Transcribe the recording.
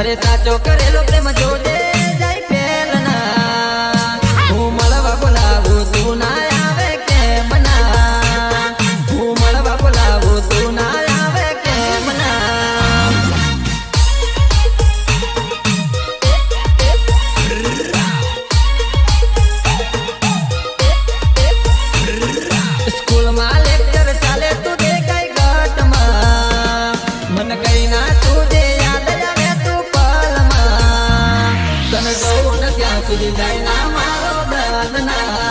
अरे साचो करे लो प्रेम जोड़े, जाई पेलना उमड़वा बोलावो, तू ना आवे के मना। उमड़वा बोलावो, तू ना आवे के मना। स्कूल मालिक चले तू देखाई घाट मा। मन कहीं ना तू na na na